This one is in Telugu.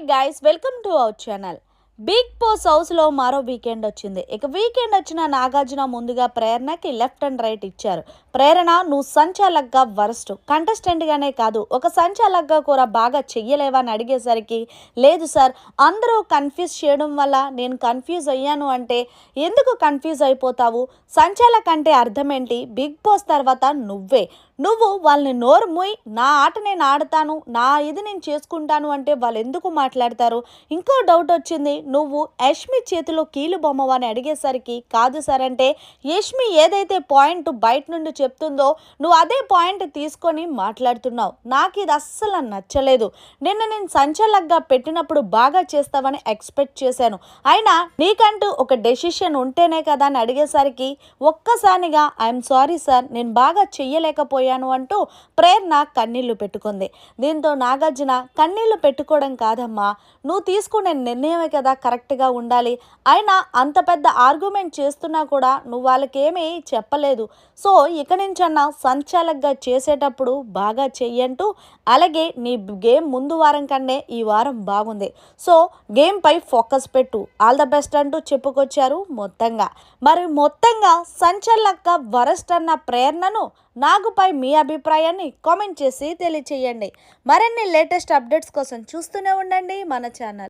Hi guys welcome to our channel Bigg Boss హౌస్లో మరో వీకెండ్ వచ్చింది. ఇక వీకెండ్ వచ్చిన నాగార్జున ముందుగా ప్రేరణకి లెఫ్ట్ అండ్ రైట్ ఇచ్చారు. ప్రేరణ నువ్వు సంచాలక్గా వరస్ట్. కంటెస్టెంట్గానే కాదు ఒక సంచాలక్గా కూడా బాగా చెయ్యలేవా? అని అడిగేసరికి లేదు సార్ అందరూ కన్ఫ్యూజ్ చేయడం వల్ల నేను కన్ఫ్యూజ్ అయ్యాను అంటే ఎందుకు కన్ఫ్యూజ్ అయిపోతావు? సంచాలక్ అంటే అర్థం ఏంటి? బిగ్ బాస్ తర్వాత నువ్వే. నువ్వు వాళ్ళని నోరు మూయి నా ఆట నేను ఆడతాను నా ఇది నేను చేసుకుంటాను అంటే వాళ్ళు ఎందుకు మాట్లాడతారు? ఇంకో డౌట్ వచ్చింది నువ్వు యష్మి చేతిలో కీలు బొమ్మవని అడిగేసరికి కాదు సార్ అంటే యష్మి ఏదైతే పాయింట్ బయట నుండి చెప్తుందో నువ్వు అదే పాయింట్ తీసుకొని మాట్లాడుతున్నావు. నాకు ఇది అస్సలు నచ్చలేదు. నిన్న నేను సంచలగ్గా పెట్టినప్పుడు బాగా చేస్తావని ఎక్స్పెక్ట్ చేశాను. అయినా నీకంటూ ఒక డెసిషన్ ఉంటేనే కదా అని అడిగేసరికి ఒక్కసారిగా ఐఎమ్ సారీ సార్ నేను బాగా చెయ్యలేకపోయాను. అంటూ ప్రేరణ కన్నీళ్ళు పెట్టుకుంది. దీంతో నాగార్జున కన్నీళ్ళు పెట్టుకోవడం కాదమ్మా. నువ్వు తీసుకునే నిర్ణయమే కదా కరెక్ట్గా ఉండాలి. అయినా అంత పెద్ద ఆర్గ్యుమెంట్ చేస్తున్నా కూడా నువ్వు వాళ్ళకేమీ చెప్పలేదు. సో ఇక నుంచన్నా సంచాలకగా చేసేటప్పుడు బాగా చెయ్యంటూ అలాగే నీ గేమ్ ముందు వారం కన్నే ఈ వారం బాగుంది. సో గేమ్పై ఫోకస్ పెట్టు. ఆల్ ద బెస్ట్ అంటూ చెప్పుకొచ్చారు మొత్తంగా. మరి మొత్తంగా సంచలక్క వరస్ట్ అన్న ప్రేరణను నాగుపై మీ అభిప్రాయాన్ని కామెంట్ చేసి తెలియచేయండి. మరిన్ని లేటెస్ట్ అప్డేట్స్ కోసం చూస్తూనే ఉండండి మన ఛానల్.